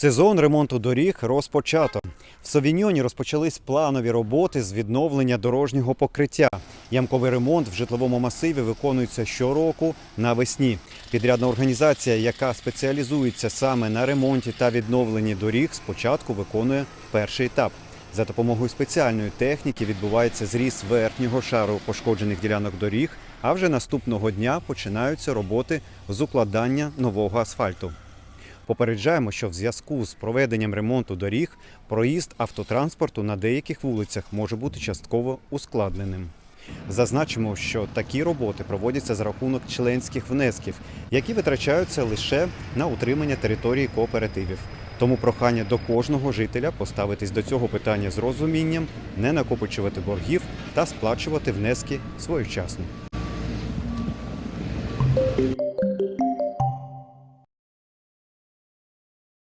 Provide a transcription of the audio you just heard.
Сезон ремонту доріг розпочато. В Совіньоні розпочались планові роботи з відновлення дорожнього покриття. Ямковий ремонт в житловому масиві виконується щороку навесні. Підрядна організація, яка спеціалізується саме на ремонті та відновленні доріг, спочатку виконує перший етап. За допомогою спеціальної техніки відбувається зріз верхнього шару пошкоджених ділянок доріг, а вже наступного дня починаються роботи з укладання нового асфальту. Попереджаємо, що в зв'язку з проведенням ремонту доріг проїзд автотранспорту на деяких вулицях може бути частково ускладненим. Зазначимо, що такі роботи проводяться за рахунок членських внесків, які витрачаються лише на утримання території кооперативів. Тому прохання до кожного жителя поставитись до цього питання з розумінням, не накопичувати боргів та сплачувати внески своєчасно.